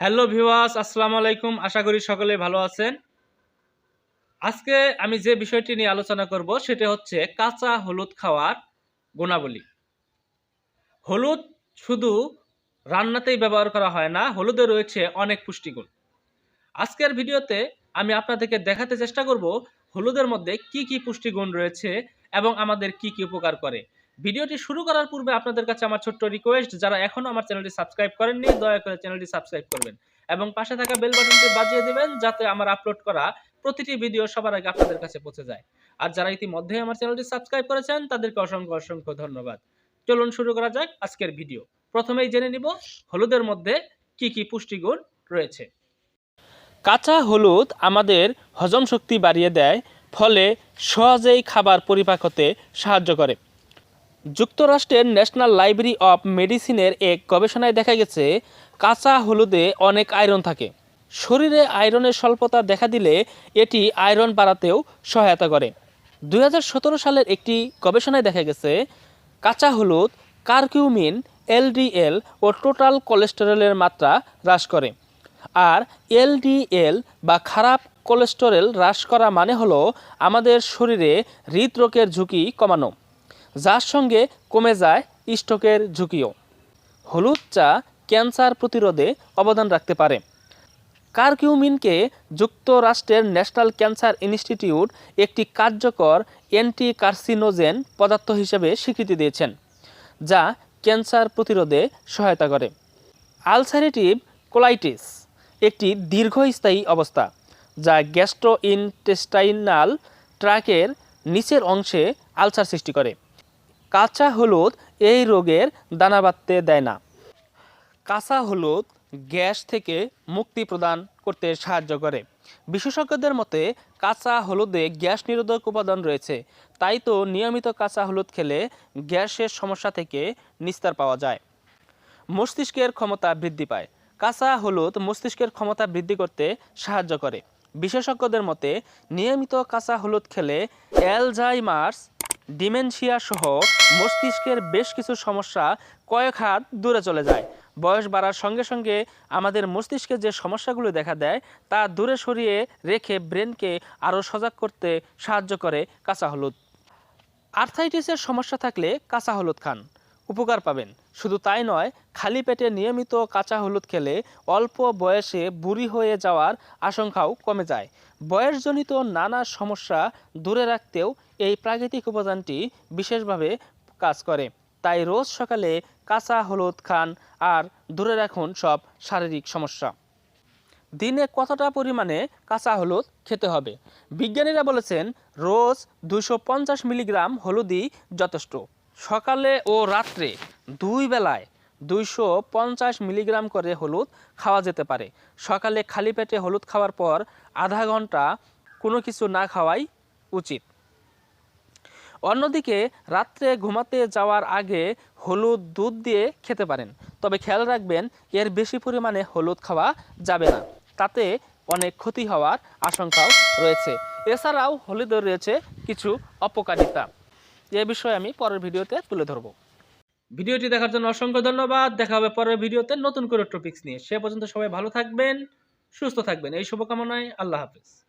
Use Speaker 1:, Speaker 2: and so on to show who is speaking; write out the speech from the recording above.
Speaker 1: Hello ভিওয়াস আসসালামু আলাইকুম। আশা করি সকলে ভালো আছেন। আজকে আমি যে বিষয়টি নিয়ে আলোচনা করব সেটা হচ্ছে কাঁচা হলুদ খাওয়ার গুণাবলী। হলুদ শুধু রান্নাতেই ব্যবহার করা হয় না, হলুদে রয়েছে অনেক পুষ্টিগুণ। আজকের ভিডিওতে আমি আপনাদেরকে দেখাতে চেষ্টা করব হলুদের মধ্যে কি কি পুষ্টিগুণ রয়েছে এবং আমাদের কি কি উপকার করে। ভিডিওটি শুরু করার পূর্বে আপনাদের কাছে আমার ছোট্ট রিকোয়েস্ট যারা এখনও আমার চ্যানেলটি সাবস্ক্রাইব করেননি, দয়া করে চ্যানেলটি সাবস্ক্রাইব করবেন। এবং পাশে থাকা বেল বাটনটি বাজিয়ে দেবেন, যাতে আমার আপলোড করা প্রতিটি ভিডিও সবার আগে আপনাদের কাছে পৌঁছে যায়। আর যারা ইতিমধ্যে আমার চ্যানেলটি সাবস্ক্রাইব করেছেন, তাদেরকে অসংখ্য অসংখ্য ধন্যবাদ। চলুন শুরু করা যাক আজকের ভিডিও প্রথমেই জেনে নিব হলুদের মধ্যে কি কি পুষ্টিগুণ রয়েছে। কাঁচা হলুদ আমাদের হজম শক্তি বাড়িয়ে দেয়, ফলে সহজেই খাবার পরিপাক হতে সাহায্য করে। যুক্তরাষ্ট্রের ন্যাশনাল লাইব্রেরি অফ মেডিসিনের এক গবেষণায় দেখা গেছে, কাঁচা হলুদে অনেক আয়রন থাকে। শরীরে আয়রনের স্বল্পতা দেখা দিলে এটি আয়রন বাড়াতেও সহায়তা করে। দু হাজার সতেরো সালের একটি গবেষণায় দেখা গেছে, কাঁচা হলুদ, কারকিউমিন এলডিএল ও টোটাল কোলেস্টেরলের মাত্রা হ্রাস করে। আর এলডিএল বা খারাপ কোলেস্টেরল হ্রাস করা মানে হলো আমাদের শরীরে হৃদরোগের ঝুঁকি কমানো। যার সঙ্গে কমে যায় স্ট্রোকের ঝুঁকিও। হলুদ চা ক্যান্সার প্রতিরোধে অবদান রাখতে পারে। কার্কিউমিনকে যুক্তরাষ্ট্রের ন্যাশনাল ক্যান্সার ইনস্টিটিউট একটি কার্যকর অ্যান্টি কার্সিনোজেন পদার্থ হিসেবে স্বীকৃতি দিয়েছেন, যা ক্যান্সার প্রতিরোধে সহায়তা করে। আলসারেটিভ কোলাইটিস একটি দীর্ঘস্থায়ী অবস্থা, যা গ্যাস্ট্রোইনটেস্টাইনাল ট্র্যাকের নিচের অংশে আলসার সৃষ্টি করে। কাঁচা হলুদ এই রোগের দানা বাঁধতে দেয় না। কাঁচা হলুদ গ্যাস থেকে মুক্তি প্রদান করতে সাহায্য করে। বিশেষজ্ঞদের মতে, কাঁচা হলুদে গ্যাস নিরোধক উপাদান রয়েছে। তাই তো নিয়মিত কাঁচা হলুদ খেলে গ্যাসের সমস্যা থেকে নিস্তার পাওয়া যায়। মস্তিষ্কের ক্ষমতা বৃদ্ধি পায়। কাঁচা হলুদ মস্তিষ্কের ক্ষমতা বৃদ্ধি করতে সাহায্য করে। বিশেষজ্ঞদের মতে, নিয়মিত কাঁচা হলুদ খেলে অ্যালজাইমার্স ডিমেনশিয়া সহ মস্তিষ্কের বেশ কিছু সমস্যা কয়েক হাত দূরে চলে যায়। বয়স বাড়ার সঙ্গে সঙ্গে আমাদের মস্তিষ্কে যে সমস্যাগুলো দেখা দেয়, তা দূরে সরিয়ে রেখে ব্রেনকে আরও সজাগ করতে সাহায্য করে কাঁচা হলুদ। আর্থাইটিসের সমস্যা থাকলে কাঁচা হলুদ খান। উপকার পাবেন। শুধু তাই নয়, খালি পেটে নিয়মিত কাঁচা হলুদ খেলে অল্প বয়সে বুড়ি হয়ে যাওয়ার আশঙ্কাও কমে যায়। বয়সজনিত নানা সমস্যা দূরে রাখতেও এই প্রাকৃতিক উপাদানটি বিশেষভাবে কাজ করে। তাই রোজ সকালে কাঁচা হলুদ খান আর দূরে রাখুন সব শারীরিক সমস্যা। দিনে কতটা পরিমাণে কাঁচা হলুদ খেতে হবে? বিজ্ঞানীরা বলেছেন, রোজ দুশো মিলিগ্রাম হলুদই যথেষ্ট। সকালে ও রাত্রে দুই বেলায় দুইশো পঞ্চাশ মিলিগ্রাম করে হলুদ খাওয়া যেতে পারে। সকালে খালি পেটে হলুদ খাওয়ার পর আধা ঘণ্টা কোনো কিছু না খাওয়াই উচিত। অন্যদিকে রাত্রে ঘুমাতে যাওয়ার আগে হলুদ দুধ দিয়ে খেতে পারেন। তবে খেয়াল রাখবেন, এর বেশি পরিমাণে হলুদ খাওয়া যাবে না। তাতে অনেক ক্ষতি হওয়ার আশঙ্কাও রয়েছে। এছাড়াও হলুদের রয়েছে কিছু অপকারিতা। এ বিষয়ে আমি পরের ভিডিওতে তুলে ধরব। ভিডিওটি দেখার জন্য অসংখ্য ধন্যবাদ। দেখা হবে পরের ভিডিওতে নতুন করে টপিক্স নিয়ে। সে পর্যন্ত সবাই ভালো থাকবেন, সুস্থ থাকবেন। এই শুভকামনায় আল্লাহ হাফিজ।